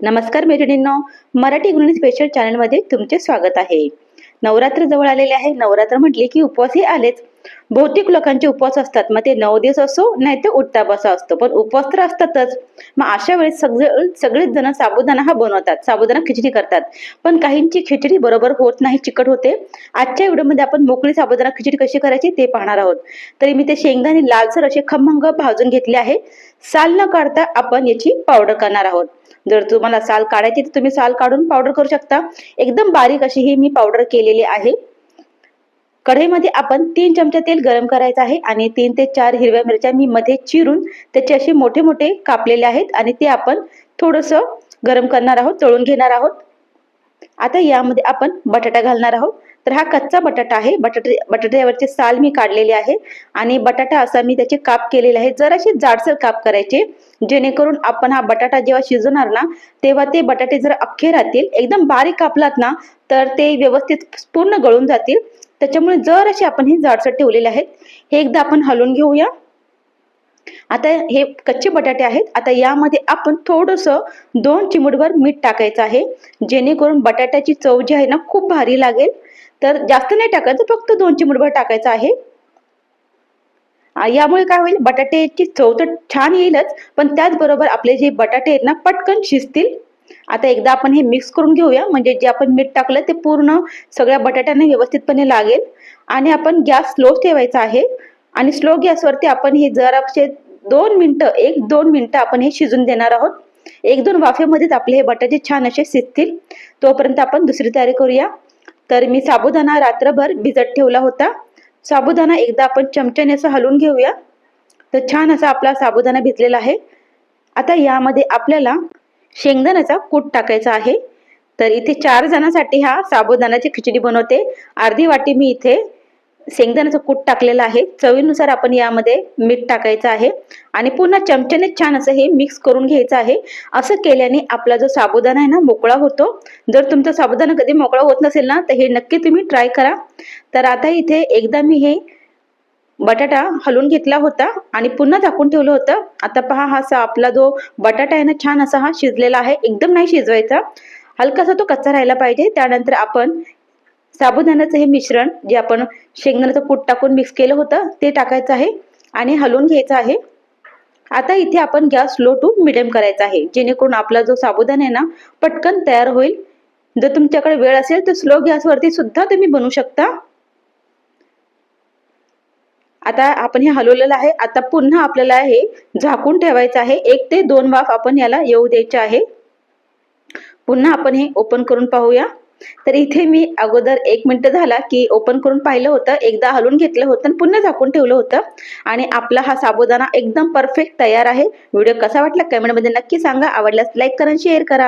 नमस्कार मैत्रिणींनो मराठी गृहिणी स्पेशल चॅनलमध्ये तुमचे स्वागत आहे. नवरात्र जवळ आलेले आहे. नवरात्र म्हटले की उपवासही आलेच. बहुतेक लोकांचे उपवास असतात मग ते नऊ दिवस असो नाही ते उठता बसा असतो. पण उपवास तर असतातच. मग अशा वेळेस सगळे सगळेच जण साबुदाणा हा बनवतात साबुदाणा खिचडी करतात. पण काहींची खिचडी बरोबर होत नाही चिकट होते. आजच्या व्हिडिओमध्ये आपण मोकळी साबुदाणा खिचडी कशी करायची ते पाहणार आहोत. तरी मी ते शेंगदाणे लालसर असे खमंग भाजून घेतले आहे. साल न काढता आपण याची पावडर करणार आहोत. जर तुम्हाला साल काढायची तर तुम्ही साल काढून पावडर करू शकता. एकदम बारीक अशी ही मी पावडर केलेली आहे. कढईमध्ये आपण तीन चमचा तेल गरम करायचं आहे आणि तीन ते चार हिरव्या मिरच्या मी मध्ये चिरून त्याचे असे मोठे मोठे कापलेले आहेत आणि ते आपण थोडस गरम करणार आहोत तळून घेणार आहोत. आता यामध्ये आपण बटाटा घालणार आहोत. तर हा कच्चा बटाटा आहे. बटाटे बटाट्यावरचे साल मी काढलेले आहे आणि बटाटा असा मी त्याचे काप केलेले आहे. जराशी जाडसर काप करायचे जेणेकरून आपण हा बटाटा जेव्हा शिजवणार ना तेव्हा ते बटाटे जर अख्खे राहतील एकदम बारीक कापलात ना तर ते व्यवस्थित पूर्ण गळून जातील. त्याच्यामुळे जर असे आपण हे जाडसर ठेवलेले आहेत हे एकदा आपण हलवून घेऊया. आता हे कच्चे बटाटे आहेत. आता यामध्ये आपण थोडस दोन चिमुटभर मीठ टाकायचं आहे. जेणेकरून बटाट्याची चव जी आहे ना खूप भारी लागेल. तर जास्त नाही टाकायचं फक्त दोन चिमुटभर टाकायचं आहे. यामुळे काय होईल? बटाट्याची चव तर छान येईलच पण त्याचबरोबर आपले जे बटाटे आहेत ना पटकन शिजतील. आता एकदा आपण हे मिक्स करून घेऊया. म्हणजे जे आपण मीठ टाकलं ते पूर्ण सगळ्या बटाट्यांना व्यवस्थितपणे लागेल. आणि आपण गॅस स्लो ठेवायचा आहे. आणि स्लो गॅसवरती आपण हे जराशे दोन मिनटं एक दोन मिनटं आपण हे शिजून देणार आहोत. एक दोन वाफेमध्येच आपले हे बटाटे छान असे शिजतील. तोपर्यंत आपण दुसरी तयारी करूया. तर मी साबुदाणा रात्रभर भिजत ठेवला होता. साबुदाणा एकदा आपण चमच्याने असं हलवून घेऊया. तर छान असा आपला साबुदाणा भिजलेला आहे. आता यामध्ये आपल्याला शेंगदाण्याचा कूट टाकायचा आहे. तर इथे चार जणांसाठी हा साबुदाण्याची खिचडी बनवते. अर्धी वाटी मी इथे शेंगदाण्याचं कूट टाकलेलं आहे. चवीनुसार आपण यामध्ये मीठ टाकायचं आहे. आणि पुन्हा चमच्याने छान असं हे मिक्स करून घ्यायचं आहे. असं केल्याने आपला जो साबुदाणा आहे ना मोकळा होतो. जर तुमचा साबुदाणा कधी मोकळा होत नसेल ना तर हे नक्की तुम्ही ट्राय करा. तर आता इथे एकदा मी हे बटाटा हलवून घेतला होता आणि पुन्हा झाकून ठेवलं होतं. आता पहा हा असा आपला जो बटाटा आहे ना छान असा हा शिजलेला आहे. एकदम नाही शिजवायचा. हलकासा तो कच्चा राहिला पाहिजे. त्यानंतर आपण साबुदाण्याचं हे मिश्रण जे आपण शेंगदाण्याचं कूट टाकून मिक्स केलं होतं ते टाकायचं आहे आणि हलवून घ्यायचं आहे. आता इथे आपण गॅस लो टू मिडियम करायचा आहे. जेणेकरून आपला जो साबुदाणा आहे ना पटकन तयार होईल. जर तुमच्याकडे वेळ असेल तर स्लो गॅसवरती सुद्धा तुम्ही बनवू शकता. आता आपण हे हलवलेलं आहे. आता पुन्हा आपल्याला हे झाकून ठेवायचं आहे. एक ते दोन वाफ आपण याला येऊ द्यायचे आहे. पुन्हा आपण हे ओपन करून पाहूया. तर इथे मी अगोदर एक मिनिट झाला की ओपन करून पाहिलं होतं. एकदा हलवून घेतलं होतं आणि पुन्हा झाकून ठेवलं होतं. आणि आपला हा साबुदाणा एकदम परफेक्ट तयार आहे. व्हिडिओ कसा वाटला कमेंटमध्ये नक्की सांगा. आवडल्यास लाईक करा शेअर करा.